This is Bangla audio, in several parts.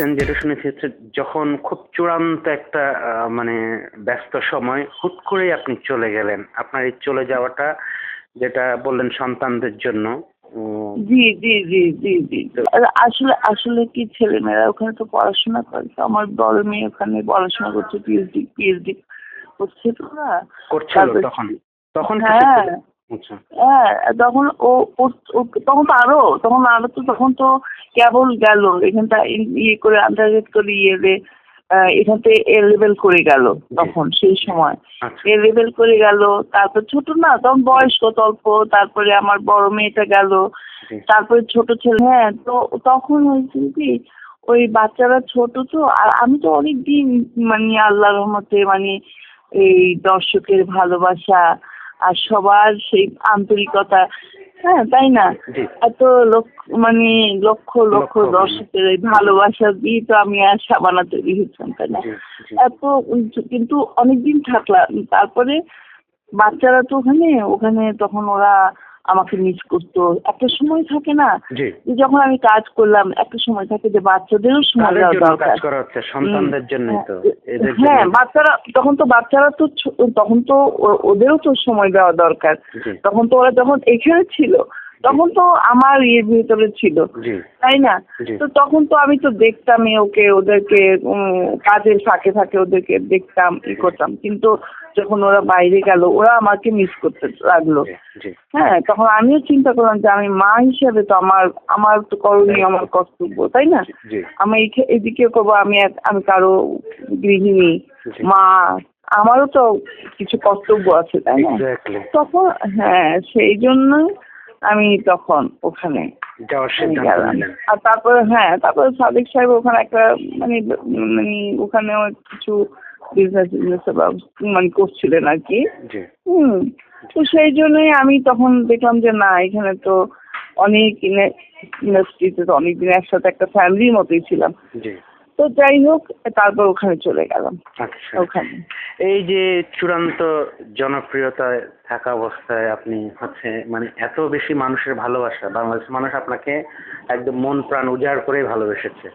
বলেছেন যেটা শুনেছি হচ্ছে যখন খুব চূড়ান্ত একটা মানে ব্যস্ত সময় হুট করেই আপনি চলে গেলেন আপনার এই চলে যাওয়াটা যেটা বললেন সন্তানদের জন্য জি জি জি জি জি। আসলে আসলে কি ছেলেমেয়েরা ওখানে তো পড়াশোনা করে? আমার বড় মেয়ে ওখানে পড়াশোনা করছে পিএইচডি পিএইচডি করছে তো না। করছিল তখন? তখন হ্যাঁ। হ্যাঁ তখন ও তখন তো আরও তখন আরও তো তখন তো কেবল গেল এখানটা ইয়ে করে আন্ডারগ্রেড করে ইয়ে আহ, এখানতে এ লেভেল করে গেল তখন সেই সময়। আচ্ছা। এ লেভেল করে গেল তারপর ছোট না তখন বয়স কত অল্প তারপরে আমার বড় মেয়েটা গেল তারপরে ছোট ছেলে হ্যাঁ তো তখন হয়েছিল কি ওই বাচ্চারা ছোট তো আর আমি তো অনেক দিন মানে আল্লাহ রহমতে মানে এই দর্শকের ভালোবাসা আর সবার সেই আন্তরিকতা হ্যাঁ তাই না? এত লক্ষ মানে লক্ষ লক্ষ দর্শকের এই ভালোবাসা দিয়ে তো আমি আর সাবানা তৈরি হচ্ছিলাম তাই না? এত কিন্তু অনেকদিন থাকলাম তারপরে বাচ্চারা তো ওখানে ওখানে তখন ওরা আমাকে মিস করতো। একটা সময় থাকে না যে যখন আমি কাজ করলাম একটা সময় থাকে যে বাচ্চাদেরও সময় দেওয়া দরকার। সন্তানদের জন্যই তো হ্যাঁ বাচ্চারা তখন তো বাচ্চারা তো তখন তো ওদেরও তো সময় দেওয়া দরকার। তখন তো ওরা যখন এখানে ছিল তখন তো আমার ইয়ের ভিতরে ছিল। তাই না? তো তখন তো আমি তো দেখতামই ওকে ওদেরকে কাজের ফাঁকে ফাঁকে ওদেরকে দেখতাম ই করতাম। কিন্তু যখন ওরা বাইরে গেল ওরা আমাকে মিস করতে লাগল। হ্যাঁ তখন আমিও চিন্তা করলাম যে আমি মা হিসেবে তো আমার আমার তো করণীয় আমার কর্তব্য তাই না? আমি এদিকে করব আমি আমি কারও গৃহিণী মা আমারও তো কিছু কর্তব্য আছে তাই না? তখন হ্যাঁ সেই জন্যই আমি তখন ওখানে আর তারপরে হ্যাঁ তারপরে সাদিক সাহেব ওখানে একটা মানে মানে ওখানেও কিছু বিজনেস বিজনেস মানে করছিলেন আর কি। হুম। তো সেই জন্যই আমি তখন দেখলাম যে না এখানে তো অনেক ইন্ডাস্ট্রিতে তো অনেকদিন একসাথে একটা ফ্যামিলির মতোই ছিলাম। তো যাই হোক তারপর ওখানে চলে গেলাম। আচ্ছা। ওখানে। এই যে চূড়ান্ত জনপ্রিয়তায় থাকা অবস্থায় আপনি হচ্ছে মানে এত বেশি মানুষের ভালোবাসা বাংলাদেশের মানুষ আপনাকে একদম মন প্রাণ উজাড় করে ভালোবেসেছে।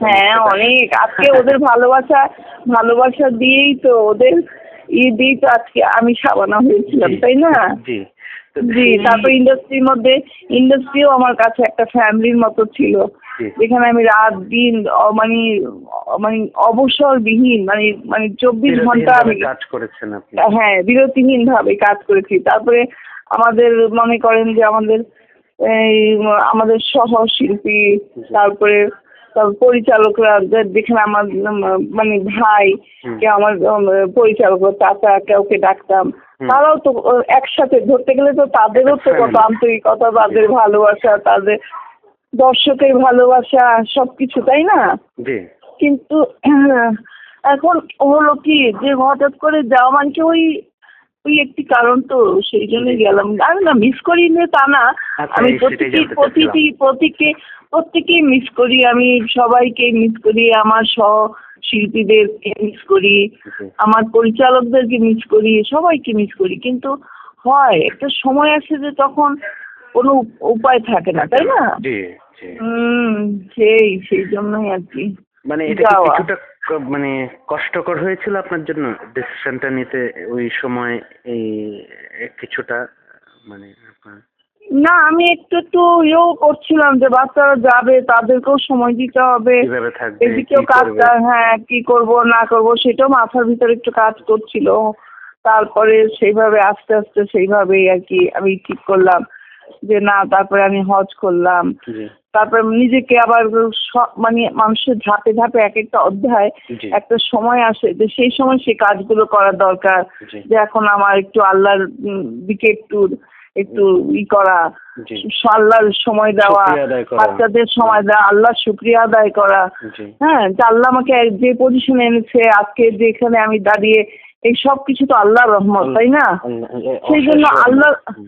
হ্যাঁ অনেক। আজকে ওদের ভালোবাসা ভালোবাসা দিয়েই তো ওদের ই দিয়েই তো আজকে আমি সাবানা হয়েছিলাম তাই না? জি তারপর ইন্ডাস্ট্রির মধ্যে ইন্ডাস্ট্রিও আমার কাছে একটা ফ্যামিলির মতো ছিল। যেখানে আমি রাত দিন মানে মানে অবসরবিহীন মানে মানে চব্বিশ ঘণ্টা আমি কাজ করেছেন আপনি। হ্যাঁ বিরতিহীন ভাবে কাজ করেছি। তারপরে আমাদের মনে করেন যে আমাদের এই আমাদের সহ শিল্পী তারপরে পরিচালকরা যেখানে আমার মানে ভাই কে আমার পরিচালক চাচা কাউকে ডাকতাম। তারাও তো একসাথে ধরতে গেলে তো তাদেরও তো কত আন্তরিকতা তাদের ভালোবাসা তাদের দর্শকের ভালোবাসা সবকিছু তাই না? কিন্তু এখন হলো কি যে হঠাৎ করে যাওয়া মানে কি ওই ওই একটি কারণ তো সেই জন্যই গেলাম। আমি না মিস করি নে তা না। আচ্ছা, আমি প্রতিটি প্রতিটি প্রতিকে প্রত্যেকেই মিস করি। আমি সবাইকে মিস করি। আমার সহ শিল্পীদেরকে মিস করি আমার পরিচালকদেরকে মিস করি সবাইকে মিস করি। কিন্তু হয় একটা সময় আসে যে তখন কোনো উপায় থাকে না তাই না? হুম সেই সেই জন্যই আর কি। মানে এটা কিছুটা মানে কষ্টকর হয়েছিল আপনার জন্য ডিসিশনটা নিতে ওই সময় এই কিছুটা মানে না আমি একটু একটু ইয়েও করছিলাম যে বাচ্চারা যাবে তাদেরকেও সময় দিতে হবে। এদিকেও কি কাজ করবে? হ্যাঁ কি করব না করব সেটাও মাথার ভিতরে একটু কাজ করছিল। তারপরে সেইভাবে আস্তে আস্তে সেইভাবেই আর কি আমি ঠিক করলাম যে না তারপরে আমি হজ করলাম। তারপরে নিজেকে আবার স- মানে মানুষের ধাপে ধাপে এক একটা অধ্যায় একটা সময় আসে যে সেই সময় সেই কাজগুলো করা দরকার। যে এখন আমার একটু আল্লাহর দিকে একটু একটু ই করা আল্লাহর সময় দেওয়া। বাচ্চাদের সময় দেওয়া আল্লাহ শুক্রিয়া আদায় করা। হ্যাঁ যে আল্লাহ আমাকে যে পজিশনে এনেছে আজকে যেখানে আমি দাঁড়িয়ে এই সব কিছু তো আল্লাহর রহমত তাই না? সেই জন্য আল্লাহ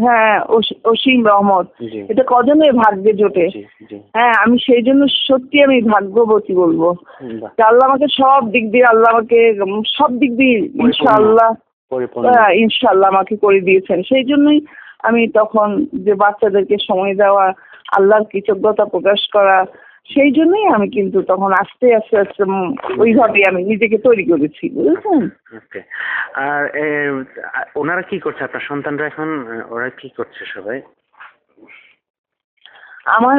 হ্যাঁ অসী- অসীম রহমত। এটা কজনের ভাগ্যে জোটে? হ্যাঁ আমি সেই জন্য সত্যি আমি ভাগ্যবতী বলব। আল্লাহ আমাকে সব দিক দিয়ে আল্লাহ আমাকে সব দিক দিয়ে ইনশাআল্লাহ। ইনশাল্লাহ আমাকে করে দিয়েছেন। সেই জন্যই আমি তখন যে বাচ্চাদেরকে সময় দেওয়া আল্লাহর কৃতজ্ঞতা প্রকাশ করা সেই জন্যই আমি কিন্তু তখন আস্তে আস্তে আস্তে ওইভাবে আমি নিজেকে তৈরি করেছি বুঝেছেন? আর ওনারা কি করছে? আপনার সন্তানরা এখন ওরা কি করছে সবাই? আমার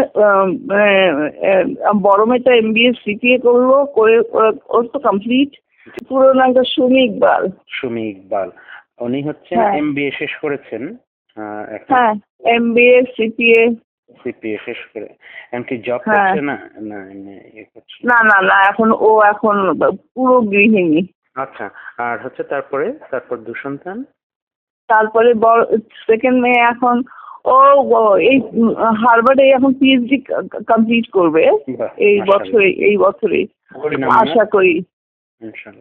বড় মেয়েটা এম বি এস সিপিএ করল করে ওর তো কমপ্লিট পুরো নামটা সুমি ইকবাল। সুমি ইকবাল। উনি হচ্ছে হ্যাঁ। এম এ শেষ করেছেন। হ্যাঁ M B S CPA CPA শেষ করে। এমনকি জব হ্যাঁ। করছে না? না ইয়ে না না না এখন ও এখন পুরো গৃহিণী। আচ্ছা আর হচ্ছে তারপরে তারপর দু সন্তান তারপরে বড় সেকেন্ড মেয়ে এখন ও এই হারবার্ডে এখন পিএইচডি কমপ্লিট করবে। এই বছরে এই বছরেই। ওর আশা করি।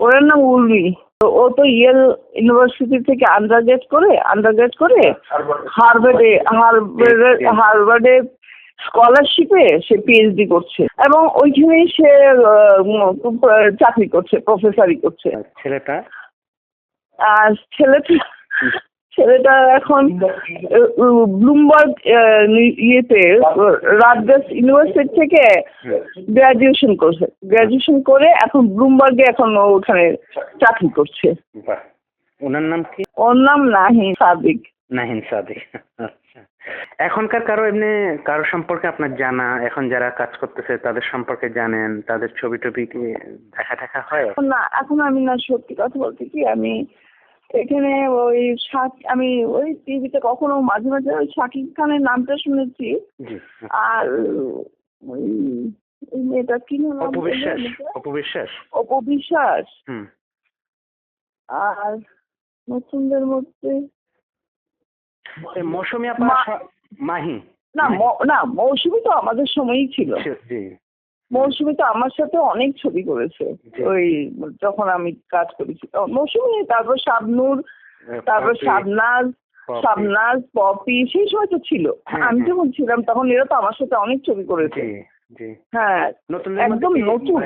ওর নাম উর্মি। তো ও তো ইয়েল ইউনিভার্সিটি থেকে আন্ডারগ্রেড করে আন্ডারগ্রেড করে হার্ভার্ডে হার্ভার্ডে হার্ভার্ডে স্কলারশিপে সে পিএইচডি করছে। এবং ওইখানেই সে চাকরি করছে প্রফেসারি করছে। আর ছেলেটা? আর ছেলেটা ছেলেটা এখন ব্লুমবার্গ ইয়েতে রাজগাস ইউনিভার্সিটি থেকে গ্রাজুয়েশন করছে। গ্রাজুয়েশন করে এখন ব্লুমবার্গে এখন ওখানে চাকরি করছে। ওনার নাম কি? ওর নাম নাহি সাদিক। নাহিন সাদিক। আচ্ছা। এখনকার কারও এমনি কারও সম্পর্কে আপনার জানা? এখন যারা কাজ করতেছে তাদের সম্পর্কে জানেন? তাদের ছবি টবি কি দেখা দেখা হয়? না এখন আমি না সত্যি কথা বলতে কি আমি এখানে ওই শাক আমি ওই টিভিতে কখনো মাঝে মাঝে ওই শাকিব খানের নামটা শুনেছি। আর ওই মেয়েটা কি নাম অপু বিশ্বাস মেয়েটা? অপু বিশ্বাস। অপু বিশ্বাস। হুম। আর নতুনদের মধ্যে মৌসুমি আপা মাহি। না না মৌসুমি তো আমাদের সময়ই ছিল জি। মৌসুমি তো আমার সাথে অনেক ছবি করেছে। ওই যখন আমি কাজ করেছি মৌসুমি তারপর শাবনুর তারপর পপি, শাবনাজ। শাবনাজ পপি সেই সময় তো ছিল। হ্যাঁ, আমি হ্যাঁ। যখন ছিলাম তখন এরা তো আমার সাথে অনেক ছবি করেছে। হ্যাঁ একদম নতুন।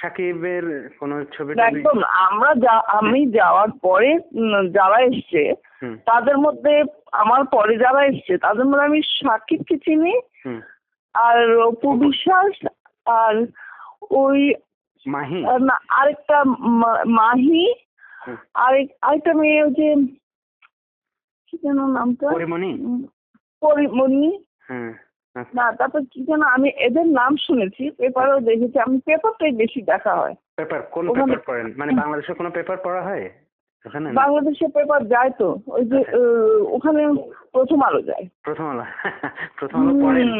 সাকিবের কোন ছবি একদম আমরা যা আমি যাওয়ার পরে যারা এসছে তাদের মধ্যে আমার পরে যারা এসছে তাদের মধ্যে আমি সাকিবকে চিনি আর অপু বিশ্বাস আর ওই মাহি? না আরেকটা মাহি হুম। আরেক আরেকটা মেয়ে ওই যে কি যেন নামটা? পরিমণি? পরিমণি। হ্যাঁ আচ্ছা। না তারপর কি যেন আমি এদের নাম শুনেছি পেপারও দেখেছি আমি পেপারটাই বেশি দেখা হয়। পেপার কোন পেপার পড়েন? মানে বাংলাদেশের কোনো পেপার পড়া হয় ওখানে? বাংলাদেশের পেপার যায় তো ওই যে ওখানে প্রথম আলো যায়। প্রথম আলো প্রথম আলো পড়েন।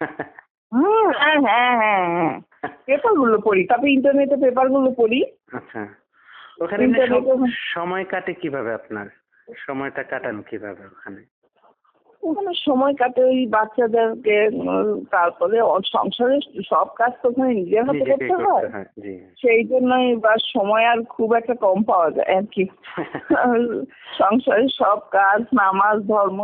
হুম। হ্যাঁ হ্যাঁ হ্যাঁ হ্যাঁ। পেপারগুলো পড়ি তারপর ইন্টারনেটে পেপারগুলো পড়ি। আচ্ছা। ওখানে ইন্টারনেটে সময় কাটে কীভাবে আপনার? সময়টা কাটান কীভাবে ওখানে? ওখানে সময় কাটে ওই বাচ্চাদেরকে তারপরে সংসারের সব কাজ তো ওখানে নিজের হাতে করতে হয়। হয় সেই জন্যই বা সময় আর খুব একটা কম পাওয়া যায় আর কি। সংসারের সব কাজ নামাজ ধর্ম।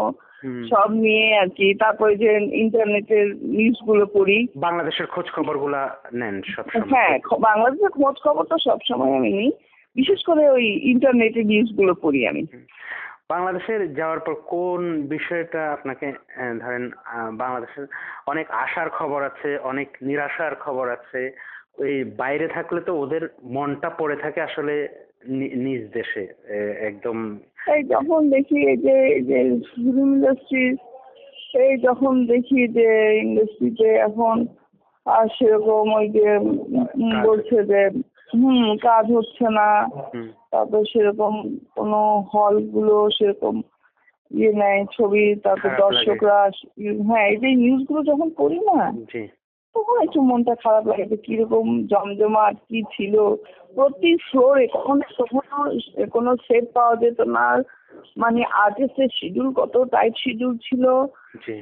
সব নিয়ে আর কি তারপরে যে ইন্টারনেটের নিউজগুলো পড়ি। বাংলাদেশের খোঁজ খবরগুলা নেন সব হ্যাঁ বাংলাদেশের খোঁজ খবর তো সবসময় আমি নিই। বিশেষ করে ওই ইন্টারনেটের নিউজগুলো পড়ি আমি। বাংলাদেশের যাওয়ার পর কোন বিষয়টা আপনাকে ধরেন বাংলাদেশের অনেক আশার খবর আছে অনেক নিরাশার খবর আছে ওই বাইরে থাকলে তো ওদের মনটা পড়ে থাকে আসলে নিজ দেশে একদম এই যখন দেখি যে যে ফিল্ম ইন্ডাস্ট্রি এই যখন দেখি যে ইন্ডাস্ট্রিতে এখন আর সেরকম ওই যে বলছে যে হুম কাজ হচ্ছে না। তারপর সেরকম কোনো হলগুলো সেরকম ইয়ে নেয় ছবি তারপর। দর্শকরা হ্যাঁ এই যে নিউজগুলো যখন পড়ি না তখন একটু মনটা খারাপ লাগে যে কীরকম জমজমাট কি ছিল। প্রতি ফ্লোরে কখনো কখনো কোনো সেট পাওয়া যেত না। মানে আর্টিস্টের শিডিউল কত টাইট শিডিউল ছিল।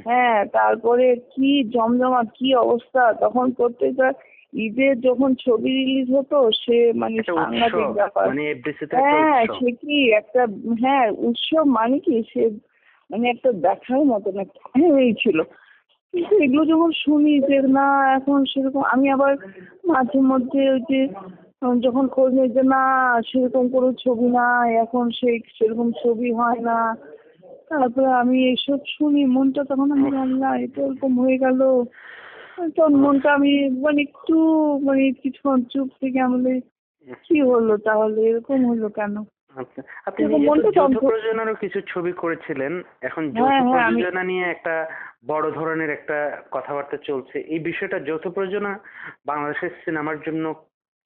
হ্যাঁ তারপরে কি জমজমাট কি অবস্থা? তখন প্রত্যেকটা ঈদের যখন ছবি রিলিজ হতো সে মানে সাংঘাতিক ব্যাপার। মানে হ্যাঁ সে কি একটা হ্যাঁ উৎসব মানে কি? সে মানে একটা দেখার মতন একটা এই ছিল। কিন্তু এগুলো যখন শুনি যে না, এখন সেরকম, আমি আবার মাঝে মধ্যে ওই যে যখন খোঁজ নিই যে না, সেরকম কোনো ছবি নাই, এখন সেই সেরকম ছবি হয় না। তারপরে আমি এইসব শুনি, মনটা তখন আমি না, এটা এরকম হয়ে গেল। তখন মনটা আমি মানে একটু মানে কিছুক্ষণ চুপ থেকে আমি কি হলো তাহলে? এরকম হলো কেন? আচ্ছা আপনি যৌথ প্রযোজনারও কিছু ছবি করেছিলেন এখন যৌথ হ্যাঁ, হ্যাঁ, প্রযোজনা নিয়ে একটা বড় ধরনের একটা কথাবার্তা চলছে। এই বিষয়টা যৌথ প্রযোজনা বাংলাদেশের সিনেমার জন্য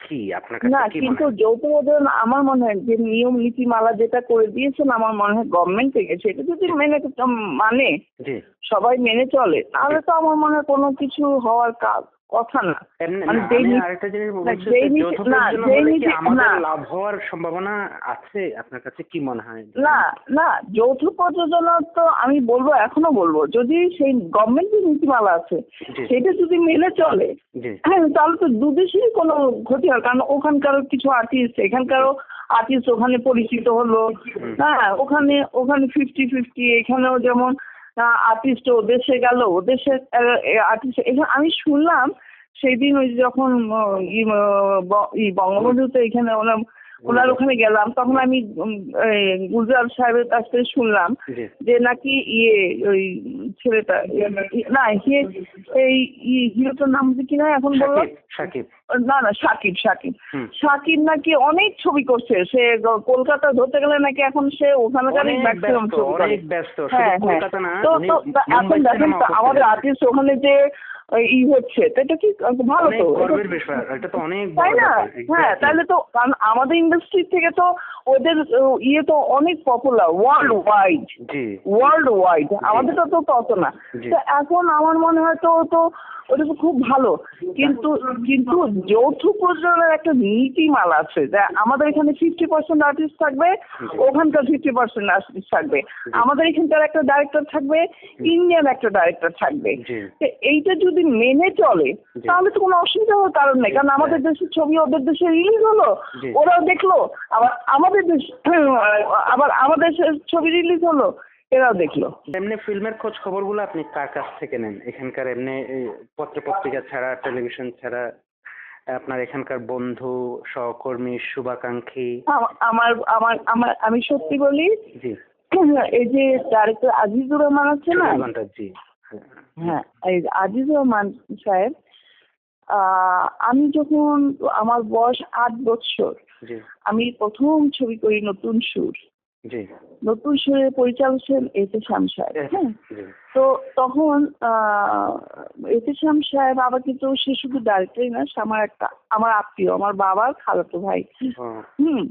কি? আপনার না কাছে মনে কিন্তু যৌথ প্রযোজনা আমার মনে হয় যে নিয়ম নীতিমালা যেটা করে দিয়েছেন আমার মনে হয় গভর্নমেন্ট থেকে সেটা যদি মেনে মানে সবাই মেনে চলে তাহলে তো আমার মনে হয় কোনো কিছু হওয়ার কা- কথা না। মানে আরেকটা জিনিস আমাদের লাভ হওয়ার সম্ভাবনা আছে? আপনার কাছে কি মনে হয় না না যৌথ প্রযোজনা তো আমি বলব এখনও বলব যদি সেই গভর্নমেন্টের নীতিমালা আছে সেটা যদি মেনে চলে হ্যাঁ তাহলে তো দুদেশেরই কোনো ক্ষতি হয় কারণ ওখানকারও কিছু আর্টিস্ট এখানকারও আর্টিস্ট ওখানে পরিচিত হলো। হ্যাঁ ওখানে ওখানে ফিফটি ফিফটি এখানেও যেমন আর্টিস্ট ও দেশে গেল ও দেশের আর্টিস্ট এখানে আমি শুনলাম সেই দিন ওই যখন আহ, ই, আহ, ব- ই বঙ্গবন্ধুতে এখানে ওনার ওনার ওখানে গেলাম তখন আমি গুলজার সাহেবের কাছ থেকে শুনলাম যে নাকি ইয়ে ওই ছেলেটা না ইয়ে এই হিরোটার নাম কি না এখন বলল সাকিব না না সাকিব সাকিব। সাকিব নাকি অনেক ছবি করছে সে কলকাতা ধরতে গেলে নাকি এখন সে ম্যাক্সিমাম ব্যস্ত ছবি করে। হ্যাঁ হ্যাঁ। তো তো এখন দেখেন তো আমাদের আর্টিস্ট ওখানে যে ই হচ্ছে। তো এটা কি ভালো তো? গর্বের বিষয় এটা তো অনেক তাই না? হ্যাঁ তাহলে তো কারণ আমাদের ইন্ডাস্ট্রি থেকে তো ওদের ইয়ে তো অনেক popular world wide world wide আমাদেরটা তো তত না। তো এখন আমার মনে হয় তো তো ওটা তো খুব ভালো। কিন্তু কিন্তু যৌথ প্রযোজনার একটা নীতিমালা আছে যে আমাদের এখানে ফিফটি পার্সেন্ট আর্টিস্ট থাকবে ওখানকার ফিফটি পার্সেন্ট আর্টিস্ট থাকবে। আমাদের এখানকার একটা ডাইরেক্টর থাকবে ইন্ডিয়ান একটা ডাইরেক্টর থাকবে। তো এইটা যদি মেনে চলে তাহলে তো কোনো অসুবিধা হওয়ার কারণ নেই। কারণ আমাদের দেশের ছবি ওদের দেশে রিলিজ হলো ওরাও দেখল। আবার আমাদের দেশ আবার আমাদের ছবি রিলিজ হলো। এরাও দেখল। এমনি ফিল্মের খোঁজ খবরগুলো আপনি কার কাছ থেকে নেন? এখানকার এমনি পত্র পত্রিকা ছাড়া টেলিভিশন ছাড়া আপনার এখানকার বন্ধু সহকর্মী শুভাকাঙ্ক্ষী? আমা- আমার আমার আমার আমি সত্যি বলি জি। এই যে ডাইরেক্টর আজিজুর রহমান আছে না? জি। হ্যাঁ। এই আজিজুর রহমান সাহেব আমি যখন আমার বয়স আট বছর আমি প্রথম ছবি করি নতুন সুর। নতুন সুরের পরিচালক ছিলেন এতেশাম সাহেব হ্যাঁ তো তখন এতেশাম সাহেব আবার কিন্তু সে শুধু ডাইরেক্টরই না সে আমার একটা আমার আত্মীয় আমার বাবার খালাতো ভাই। হুম।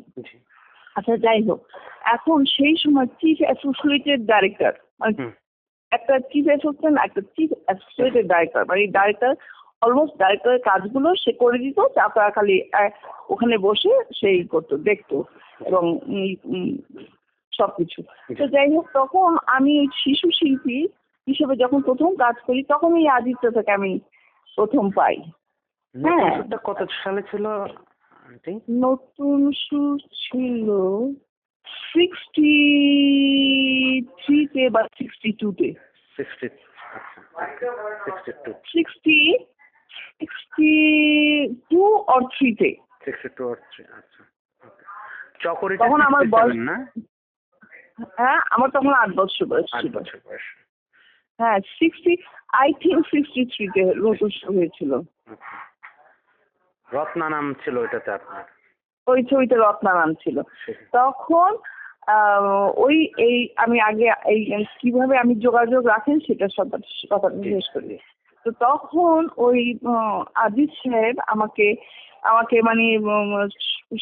আচ্ছা যাই হোক। এখন সেই সময় চিফ অ্যাসোসিয়েটেড ডাইরেক্টর মানে একটা চিফ অ্যাসিস্ট্যান্ট একটা চিফ অ্যাসোসিয়েটেড ডাইরেক্টর মানে ডাইরেক্টর অলমোস্ট ডাইরেক্টরের কাজগুলো সে করে দিত তারপর খালি ওখানে বসে সেই করতো দেখতো। এবং সবকিছু। তো যাই হোক তখন আমি ওই শিশু শিল্পী হিসেবে যখন প্রথম কাজ করি তখন এই আদিত্য থেকে আমি প্রথম পাই। হ্যাঁ। কত সালে ছিল নতুন সুর ছিল সিক্সটি থ্রিতে বা সিক্সটি টুতে সিক্সটি সিক্সটি টু অর থ্রিতে সিক্সটি টু আর থ্রি আচ্ছা তখন আমার বয়স- না? হ্যাঁ আমার তখন আট বছর বয়স ছিল। বছর বয়স। হ্যাঁ সিক্সটি আই থিঙ্ক সিক্সটি থ্রিতে শুরু হয়েছিল। রত্না নাম ছিল ওইটাতে আপনার। ওই ছবিতে রত্না নাম ছিল তখন ওই এই আমি আগে এই কীভাবে আমি যোগাযোগ রাখেন সেটা সব কথাটা জি, শেষ করি। তো তখন ওই আজিজ সাহেব আমাকে আমাকে মানে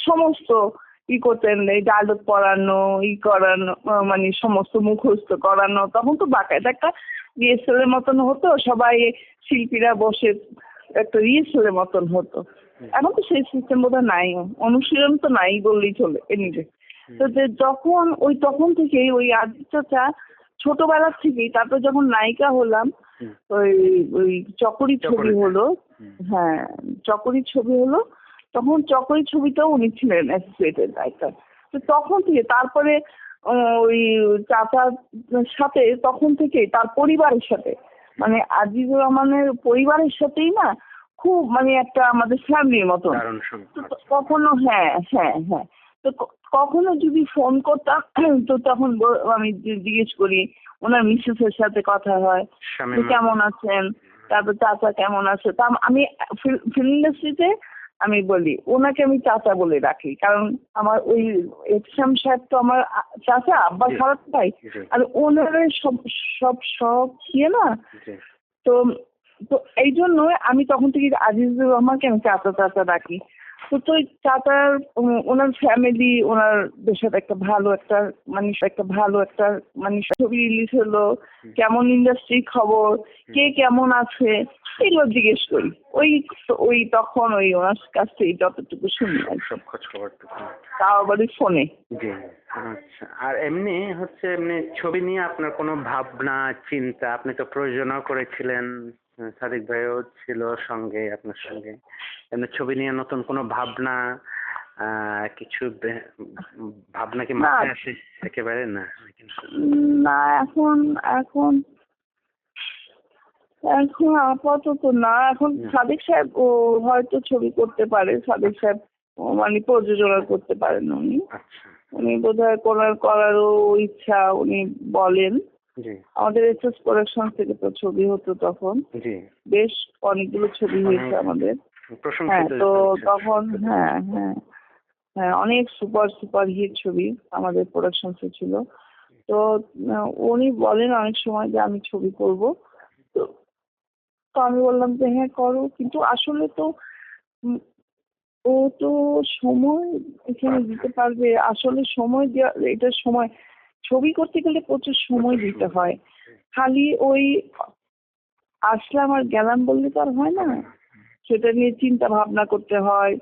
সমস্ত ই করতেন এই ডায়লগ পড়ানো ই করানো মানে সমস্ত মুখস্থ করানো। তখন তো বাকায়দা একটা রিহার্সালের মতন হতো সবাই শিল্পীরা বসে একটা রিহার্সালের মতন হতো। এখন তো সেই সিস্টেম বোধহয় নাই। অনুশীলন তো নাই বললেই চলে এমনিতে তো যে যখন ওই তখন থেকেই ওই আদিত্যটা ছোটবেলার থেকেই তারপর যখন নায়িকা হলাম ওই ওই চকরি ছবি হলো। হ্যাঁ চকরি ছবি হলো। তখন চকরি ছবিতেও উনি ছিলেন অ্যাসোসিয়েটেড ডাইরেক্টর তো তখন থেকে তারপরে ওই চাচার সাথে তখন থেকে তার পরিবারের সাথে মানে আজিজুর রহমানের পরিবারের সাথেই না খুব মানে একটা আমাদের ফ্যামিলির মতন। কখনো হ্যাঁ হ্যাঁ হ্যাঁ। তো কখনো যদি ফোন করতাম তো তখন আমি জিজ্ঞেস করি ওনার মিসেসের সাথে কথা হয়? কেমন আছেন? তারপর চাচা কেমন আছে? তা আমি ফিল্ম ইন্ডাস্ট্রিতে আমি বলি ওনাকে আমি চাচা বলে রাখি। কারণ আমার ওই এফসাম সাহেব তো আমার চাচা আব্বা। খারাপ ভাই। আর ওনার সব সব শখ ইয়ে না? তো তো এই জন্য আমি তখন থেকে আজিজুর রহমানকে আমি চাচা চাচা ডাকি। তো তো ওই চাচার ওনার ফ্যামিলি ওনার সাথে একটা ভালো একটা মানে একটা ভালো একটা মানে ছবি রিলিজ হলো। কেমন ইন্ডাস্ট্রির খবর কে কেমন আছে এগুলো জিজ্ঞেস করি। ওই ওই তখন ওই ওনার কাছ থেকে যতটুকু শুনি সব খোঁজ খবর তাও আবার ফোনে জি আচ্ছা। আর এমনি হচ্ছে এমনি ছবি নিয়ে আপনার কোনো ভাবনা চিন্তা? আপনি তো প্রয়োজনও করেছিলেন। সাদিক ভাইও ছিল সঙ্গে আপনার সঙ্গে। এমনি ছবি নিয়ে নতুন কোনো ভাবনা আহ, কিছু ভাবনা কি মাথায়। আসে? একেবারে না? না এখন এখন এখন আপাতত না। এখন। সাদিক সাহেব ও হয়তো ছবি করতে পারে। সাদিক সাহেব মানে প্রযোজনা করতে পারেন উনি। আচ্ছা। উনি বোধহয় করার করারও ইচ্ছা উনি বলেন। আমাদের এস এস প্রোডাকশন থেকে তো ছবি হতো তখন। বেশ অনেকগুলো ছবি হয়েছে আমাদের। হ্যাঁ তো তখন হ্যাঁ হ্যাঁ হ্যাঁ অনেক সুপার সুপার হিট ছবি আমাদের প্রোডাকশনসে ছিল। তো উনি বলেন অনেক সময় যে আমি ছবি করব। তো তো আমি বললাম যে হ্যাঁ করো। কিন্তু আসলে তো ও তো সময় এখানে দিতে পারবে। আসলে সময় দেওয়া এটা সময় ছবি করতে গেলে প্রচুর সময় দিতে হয়। খালি ওই আসলাম আর গেলাম বললে তো আর হয় না। সেটা নিয়ে চিন্তা ভাবনা করতে হয়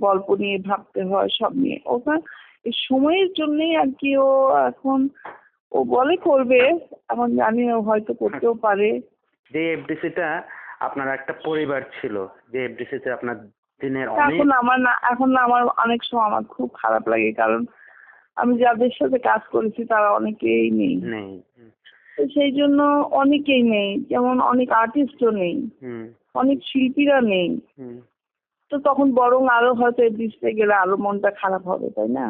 গল্প নিয়ে ভাবতে হয় সব নিয়ে। ওটা এই সময়ের জন্যই আর কি ও এখন ও বলে করবে এখন জানি ও হয়তো করতেও পারে। যে এফডিসিটা আপনার একটা পরিবার ছিল যে এফডিসিতে আপনার দিনের এখন আমার না এখন না আমার অনেক সময় আমার খুব খারাপ লাগে কারণ আমি যাদের সাথে কাজ করেছি তারা অনেকেই নেই। নেই। তো সেই জন্য অনেকেই নেই। যেমন অনেক আর্টিস্টও নেই। হুম। অনেক শিল্পীরা নেই। তো তখন বরং আরও হয়তো দৃশ্যে গেলে আরও মনটা খারাপ হবে তাই না?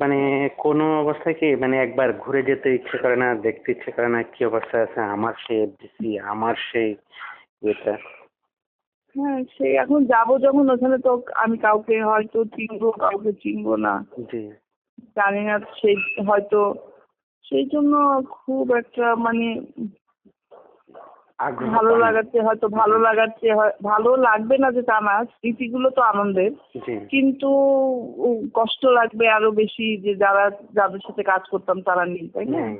মানে কোনো অবস্থায় কি মানে একবার ঘুরে যেতে ইচ্ছে করে না দেখতে ইচ্ছে করে না? কি অবস্থায় আছে? আমার সেই এফডিসি আমার সেই ইয়েটা? হ্যাঁ সেই এখন যাব যখন ওখানে তো আমি কাউকে হয়তো চিনবো কাউকে চিনবো না। জি। জানি না সেই হয়তো সেই জন্য খুব একটা মানে ভালো লাগাচ্ছে হয়তো ভালো লাগাচ্ছে হয়- ভালো লাগবে না যে তা না স্মৃতিগুলো তো আনন্দের। কিন্তু কষ্ট লাগবে আরও বেশি যে যারা যাদের সাথে কাজ করতাম তারা নেই তাই না?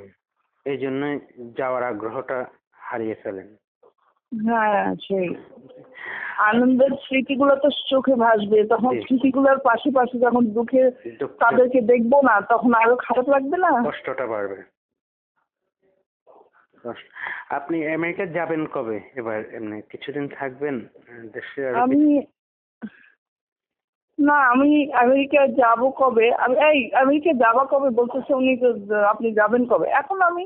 এই জন্যই যাওয়ার আগ্রহটা হারিয়ে ফেলেন। হ্যাঁ সেই। আনন্দের স্মৃতিগুলো তো চোখে ভাসবে। তখন। স্মৃতিগুলোর পাশে পাশে যখন দুঃখে তাদেরকে দেখব না তখন আরও খারাপ লাগবে না? কষ্টটা বাড়বে। আপনি আমেরিকা যাবেন কবে? এবার এমনি কিছুদিন থাকবেন? দেশে আমি না আমি আমেরিকা যাব কবে? আমি এই আমেরিকা যাবা কবে বলতেছে উনি তো আপনি যাবেন কবে? এখন আমি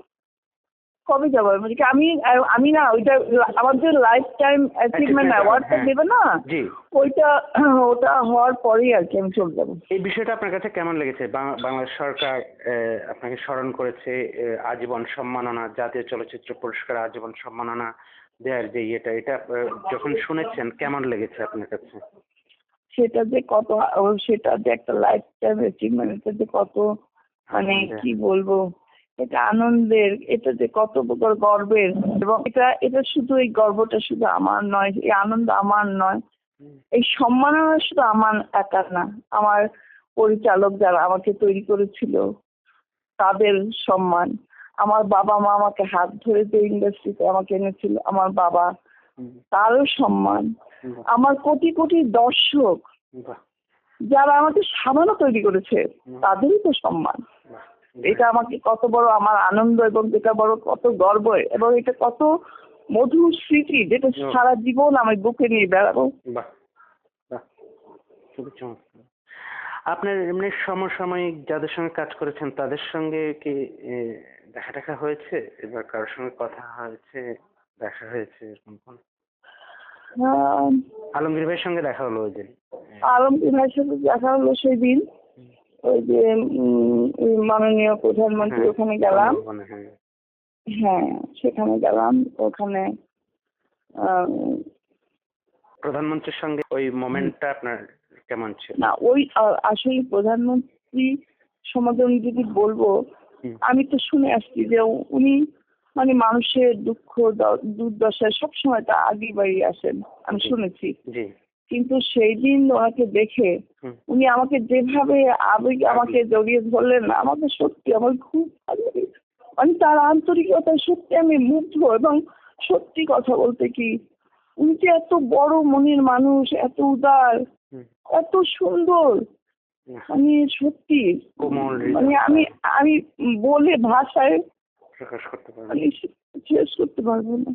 কবে যাব? আমেরিকা আমি আমি না ওইটা আমার যে লাইফ টাইম অ্যাচিভমেন্ট অ্যাওয়ার্ডটা হ্যাঁ। দেবে না ওইটা ওটা হওয়ার পরেই আর কি আমি চলে যাব। এই বিষয়টা আপনার কাছে কেমন লেগেছে? বাংলাদেশ সরকার আপনাকে স্মরণ করেছে আজীবন সম্মাননা জাতীয় চলচ্চিত্র পুরস্কার আজীবন সম্মাননা দেওয়ার যে ইয়েটা এটা যখন শুনেছেন কেমন লেগেছে আপনার কাছে? সেটা যে কত সেটা যে একটা লাইফ টাইম অ্যাচিভমেন্ট যে কত মানে কি বলব? এটা আনন্দের এটা যে কত প্রকার গর্বের এবং এটা এটা শুধু এই গর্বটা শুধু আমার নয় এই আনন্দ আমার নয়। এই সম্মাননা শুধু আমার একার না আমার পরিচালক যারা আমাকে তৈরি করেছিল তাদের সম্মান। আমার বাবা মা আমাকে হাত ধরে যে ইন্ডাস্ট্রিতে আমাকে এনেছিল আমার বাবা তারও সম্মান। আমার কোটি কোটি দর্শক যারা আমাকে সামান্য তৈরি করেছে তাদেরই তো সম্মান। এটা আমাকে কত বড় আমার আনন্দ এবং যেটা বড় কত গর্ব এবং এটা কত মধুর স্মৃতি যেটা। সারা জীবন আমি বুকে নিয়ে বেড়াবো। বাহ বাহ আপনার এমনি সমসাময়িক যাদের সঙ্গে কাজ করেছেন তাদের সঙ্গে কি দেখা টাকা হয়েছে? এবার কারোর সঙ্গে কথা হয়েছে দেখা হয়েছে এরকম কোন? আলমগীর ভাইয়ের সঙ্গে দেখা হলো ওই দিন। আলমগীর ভাইয়ের সঙ্গে দেখা হলো সেই দিন। ওই যে মাননীয় প্রধানমন্ত্রী হ্যাঁ, ওখানে গেলাম। হ্যাঁ। হ্যাঁ সেখানে গেলাম। ওখানে প্রধানমন্ত্রীর সঙ্গে ওই মোমেন্টটা আপনার কেমন ছিল? না ওই আসলে প্রধানমন্ত্রী সম্বন্ধে আমি যদি বলব আমি তো শুনে আসছি যে উনি মানে মানুষের দুঃখ দুর্দশায় সবসময় তা আগে বাড়িয়ে আসেন। আমি শুনেছি। কিন্তু সেই দিন ওনাকে দেখে উনি আমাকে যেভাবে আবেগ আমাকে জড়িয়ে ধরলেন আমাকে সত্যি আমার খুব ভালো লেগেছে। মানে তার আন্তরিকতায় সত্যি আমি মুগ্ধ এবং সত্যি কথা বলতে কি উনি যে এত বড় মনের মানুষ এত উদার এত সুন্দর মানে সত্যি মানে আমি আমি বলে ভাষায় প্রকাশ করতে পারবেন। মানে শেষ করতে পারব না।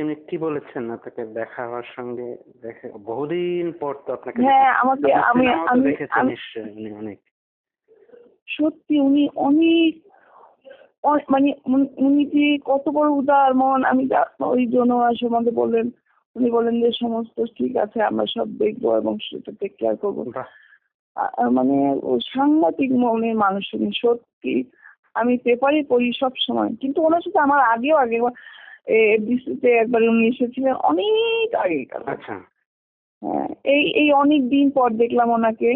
তিনি কি বলেছেন আপনাকে দেখা হওয়ার সঙ্গে? দেখে বহুদিন পর তো আপনাকে হ্যাঁ আমাকে আমি আমি দেখেছেন নিশ্চয়ই উনি অনেক। সত্যি উনি অনেক মানে উনি- যে কত বড় উদার মন আমি ওই জন্য সম্বন্ধে বললেন উনি বলেন যে সমস্ত ঠিক আছে আমরা সব দেখব এবং সেটা টেক কেয়ার করব। মানে সাংঘাতিক মনের মানুষ উনি সত্যি। আমি পেপারে পড়ি সব সময় কিন্তু ওনার সাথে আমার আগেও আগে এফডিসিতে একবার উনি এসেছিলেন অনেক আগে আচ্ছা। হ্যাঁ এই এই অনেক দিন পর দেখলাম ওনাকে।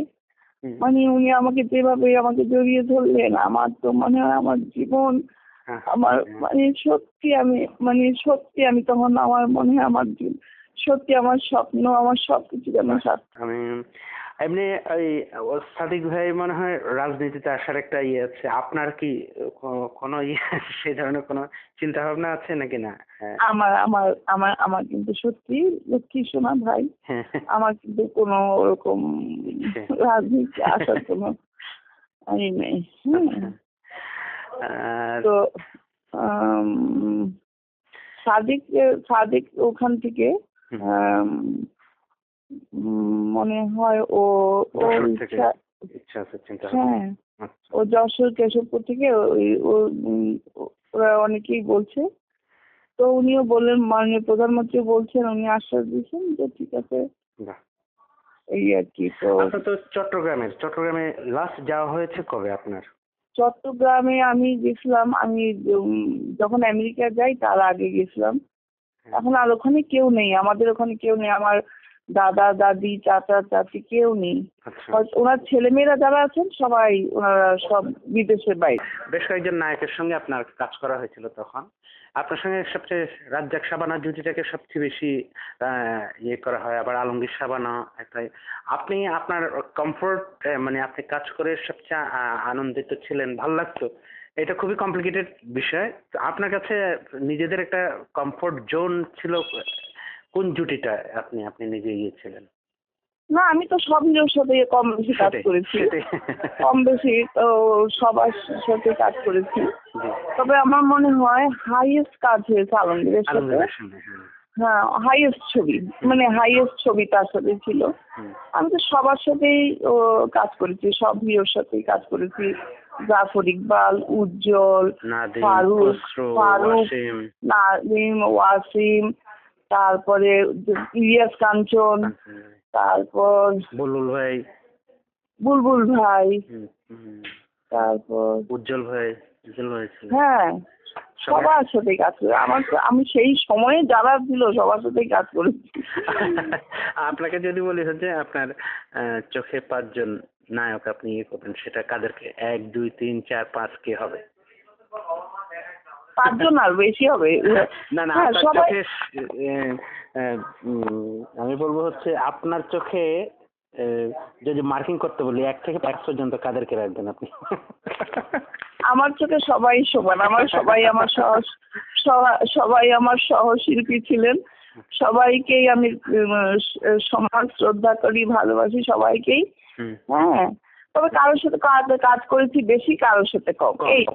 মানে উনি আমাকে যেভাবে আমাকে জড়িয়ে ধরলেন আমার তো মনে হয় আমার জীবন হ্যাঁ, আমার হ্যাঁ। মানে সত্যি আমি মানে সত্যি আমি তখন আমার মনে হয় আমার সত্যি আমার স্বপ্ন আমার সবকিছু যেন সার্থক আমি এমনি ওই সাদিক ভাই মনে হয় রাজনীতিতে আসার একটা ইয়ে আছে। আপনার কি কোনো ইয়ে সেই ধরনের কোনো চিন্তা ভাবনা আছে নাকি না? হ্যাঁ। আমার আমার আমার আমার কিন্তু সত্যি লক্ষ্মী সোনা ভাই হ্যাঁ। আমার কিন্তু কোনো ওরকম হ্যাঁ। রাজনীতি আসার কোনো ই নেই। আচ্ছা। তো আম, সাদিক সাদিক ওখান থেকে আম, মনে হয় ও ও ইচ্ছা ইচ্ছা আছে চিন্তা হ্যাঁ। আচ্ছা। ও যশোর কেশবপুর থেকে ওই ওরা অনেকেই বলছে। তো উনিও বললেন মাননীয় প্রধানমন্ত্রী বলছেন উনি আশ্বাস দিয়েছেন যে ঠিক আছে। এই আর কি তো তো চট্টগ্রামের চট্টগ্রামে লাস্ট যাওয়া হয়েছে কবে আপনার? চট্টগ্রামে আমি গেছিলাম আমি যখন আমেরিকা যাই তার আগে গেছিলাম। এখন আর ওখানে কেউ নেই আমাদের ওখানে কেউ নেই আমার দাদা দাদি চাচা চাচি কেউ নেই। আচ্ছা। ওনার ছেলেমেয়েরা যারা আছেন সবাই ওনারা সব বিদেশের বাইরে। বেশ কয়েকজন নায়কের সঙ্গে আপনার কাজ করা হয়েছিল তখন। আপনার সঙ্গে সবচেয়ে রাজ্জাক সাবানা জুটিটাকে সবচেয়ে বেশি ইয়ে করা হয় আবার আলমগীর সাবানা একটা। আপনি আপনার কমফোর্ট মানে আপনি কাজ করে সবচেয়ে আনন্দিত ছিলেন ভালো লাগতো? এটা খুবই কমপ্লিকেটেড বিষয়। আপনার কাছে নিজেদের একটা কমফোর্ট জোন ছিল কোন জুটিটা আপনি আপনি নিজে গিয়েছিলেন? না আমি তো সব হিরোর সাথে কম বেশি কাজ করেছি। কম বেশি তো সবার সাথে কাজ করেছি। তবে আমার মনে হয় হাইয়েস্ট কাজ হয়েছে আলমগীরের সাথে। হ্যাঁ। হ্যাঁ হাইয়েস্ট ছবি মানে হাইয়েস্ট ছবি তার সাথে ছিল। আমি তো সবার সাথেই কাজ করেছি সব হিরোর সাথেই কাজ করেছি। জাফর ইকবাল উজ্জ্বল ফারুক ফারুক নাদিম ওয়াসিম তারপরে ইলিয়াস কাঞ্চন তারপর বুলবুল ভাই। বুলবুল ভাই তারপর উজ্জ্বল ভাই উজ্জ্বল ভাই হ্যাঁ সবার সাথেই কাজ করে। আমার তো- আমি সেই সময়ে যারা ছিল সবার সাথেই কাজ করেছি আপনাকে যদি বলি হচ্ছে আপনার চোখে পাঁচজন নায়ক আপনি ইয়ে করবেন সেটা কাদেরকে? এক দুই তিন চার পাঁচ কে হবে? পাঁচজন আর বেশি হবে। না না হ্যাঁ, আপনার সবাই আমি বলব হচ্ছে আপনার চোখে যদি মার্কিং করতে বলি এক থেকে এক পর্যন্ত কাদেরকে রাখবেন আপনি? আমার চোখে সবাই সমান। আমার সবাই আমার সহ সবাই আমার সহশিল্পী ছিলেন। সবাইকেই আমি সমান শ্রদ্ধা করি ভালোবাসি সবাইকেই। হুম, হ্যাঁ। তবে কারোর সাথে কাজ করেছি বেশি কারোর সাথে কম। এই।